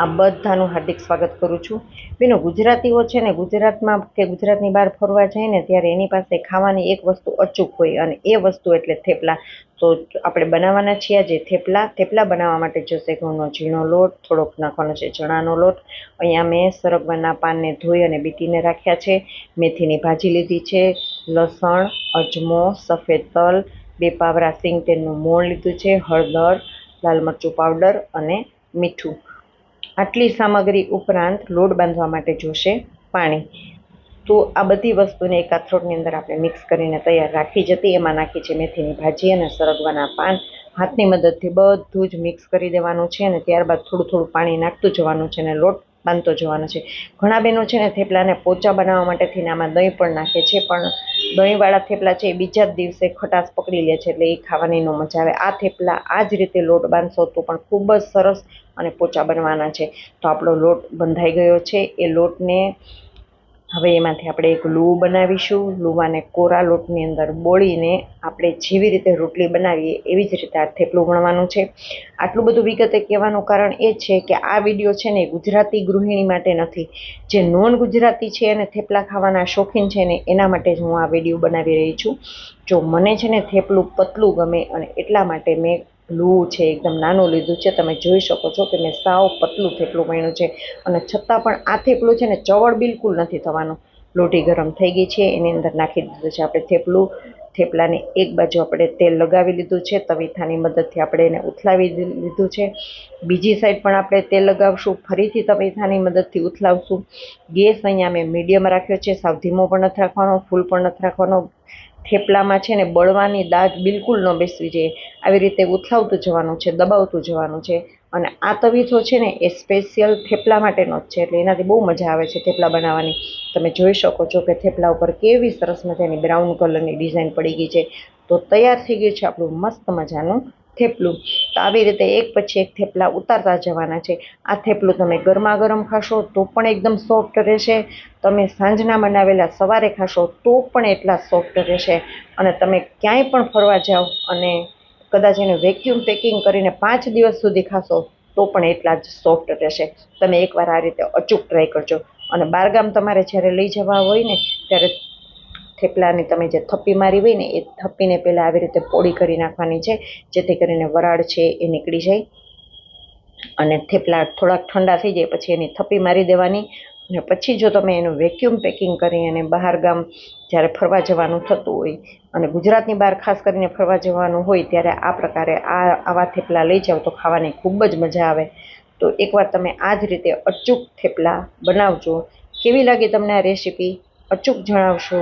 આ બધાનું હાર્દિક સ્વાગત કરું છું. બેનો, ગુજરાતીઓ છે ને, ગુજરાતમાં કે ગુજરાતની બહાર ફરવા જાય ને, ત્યારે એની પાસે ખાવાની એક વસ્તુ અચૂક હોય અને એ વસ્તુ એટલે થેપલા. તો આપણે બનાવવાના છીએ જે થેપલા. થેપલા બનાવવા માટે જોશે ઘઉંનો ઝીણો લોટ, થોડોક નાખવાનો છે ચણાનો લોટ. અહીંયા મેં સરગવાના પાનને ધોઈ અને બીટીને રાખ્યા છે. મેથીની ભાજી લીધી છે, લસણ, અજમો, સફેદ તલ, બે પાવરા સિંગ તેલનું મોણ લીધું છે, હળદર, લાલ મરચું પાવડર અને મીઠું. આટલી સામગ્રી ઉપરાંત લોટ બાંધવા માટે જોશે પાણી. તો આ બધી વસ્તુને એક કાથરોટની અંદર આપણે મિક્સ કરીને તૈયાર રાખી જતી. એમાં નાખી છે મેથીની ભાજી અને સરગવાના પાન. હાથની મદદથી બધું જ મિક્સ કરી દેવાનું છે અને ત્યારબાદ થોડું થોડું પાણી નાખતું જવાનું છે અને લોટ બાંધતો જવાનો છે. ઘણા બહેનો છે ને થેપલાને પોચા બનાવવા માટે થઈને આમાં દહીં પણ નાખે છે, પણ દહીંવાળા થેપલા છે એ બીજા જ દિવસે ખટાશ પકડી લે છે એટલે એ ખાવાની ન મજા આવે. આ થેપલા આ જ રીતે લોટ બાંધશો તો પણ ખૂબ જ સરસ અને પોચા બનવાના છે. તો આપણો લોટ બંધાઈ ગયો છે. એ લોટને હવે એમાંથી આપણે એક લૂ બનાવીશું. લુવાને કોરા લોટની અંદર બોળીને આપણે જેવી રીતે રોટલી બનાવીએ એવી જ રીતે આ થેપલું વણવાનું છે. આટલું બધું વિગતે કહેવાનું કારણ એ છે કે આ વીડિયો છે ને ગુજરાતી ગૃહિણી માટે નથી. જે નોન ગુજરાતી છે અને થેપલા ખાવાના શોખીન છે ને એના માટે જ હું આ વીડિયો બનાવી રહી છું. જો મને છે ને થેપલું પતલું ગમે અને એટલા માટે મેં લૂ છે, એકદમ નાનું લીધું છે. તમે જોઈ શકો છો કે મેં સાવ પતલું થેપલું બન્યું છે. અને છતાં પણ આ થેપલું છે ને ચવળ બિલકુલ નથી થવાનું. લોટી ગરમ થઈ ગઈ છે. એની અંદર નાખી દીધું છે. આપણે થેપલું થેપલાની એક બાજુ આપણે તેલ લગાવી લીધું છે, તવીથાની મદદથી આપણે એને ઉથલાવી લીધું છે. બીજી સાઈડ પણ આપણે તેલ લગાવશું, ફરીથી તવીથાની મદદથી ઉથલાવશું. ગેસ અહીંયા મેં મીડિયમ રાખ્યો છે, સાવ ધીમો પણ નથી રાખવાનો, ફૂલ પણ નથી રાખવાનો. થેપલામાં છે ને બળવાની દાગ બિલકુલ ન બેસવી જોઈએ. આવી રીતે ઉથલાવતું જવાનું છે, દબાવતું જવાનું છે. અને આ તવીથો છે ને એ સ્પેશિયલ થેપલા માટેનો જ છે, એટલે એનાથી બહુ મજા આવે છે થેપલા બનાવવાની. તમે જોઈ શકો છો કે થેપલા ઉપર કેવી સરસ મજાની બ્રાઉન કલરની ડિઝાઇન પડી ગઈ છે. તો તૈયાર થઈ ગયું છે આપણું મસ્ત મજાનું થેપલું. તો આવી રીતે એક પછી એક થેપલા ઉતારતા જવાના છે. આ થેપલું તમે ગરમા ગરમ ખાશો તો પણ એકદમ સોફ્ટ રહેશે. તમે સાંજના બનાવેલા સવારે ખાશો તો પણ એટલા સોફ્ટ રહેશે. અને તમે ક્યાંય પણ ફરવા જાઓ અને કદાચ એને વેક્યુમ પેકિંગ કરીને પાંચ દિવસ સુધી ખાશો તો પણ એટલા જ સોફ્ટ રહેશે. તમે એકવાર આ રીતે અચૂક ટ્રાય કરજો. અને બારગામ તમારે જ્યારે લઈ જવા હોય ને, ત્યારે થેપલાની તમે જે થપ્પી મારી હોય ને, એ થપ્પીને પહેલાં આવી રીતે પોળી કરી નાખવાની છે, જેથી કરીને વરાળ છે એ નીકળી જાય. અને થેપલા થોડાક ઠંડા થઈ જાય, પછી એની થપ્પી મારી દેવાની. અને પછી જો તમે એનું વેક્યુમ પેકિંગ કરી અને બહાર ગામ જ્યારે ફરવા જવાનું થતું હોય અને ગુજરાતની બહાર ખાસ કરીને ફરવા જવાનું હોય ત્યારે આ પ્રકારે આ આવા થેપલા લઈ જાઓ તો ખાવાની ખૂબ જ મજા આવે. તો એકવાર તમે આ જ રીતે અચૂક થેપલા બનાવજો. કેવી લાગી તમને આ રેસીપી અચૂક જણાવશો?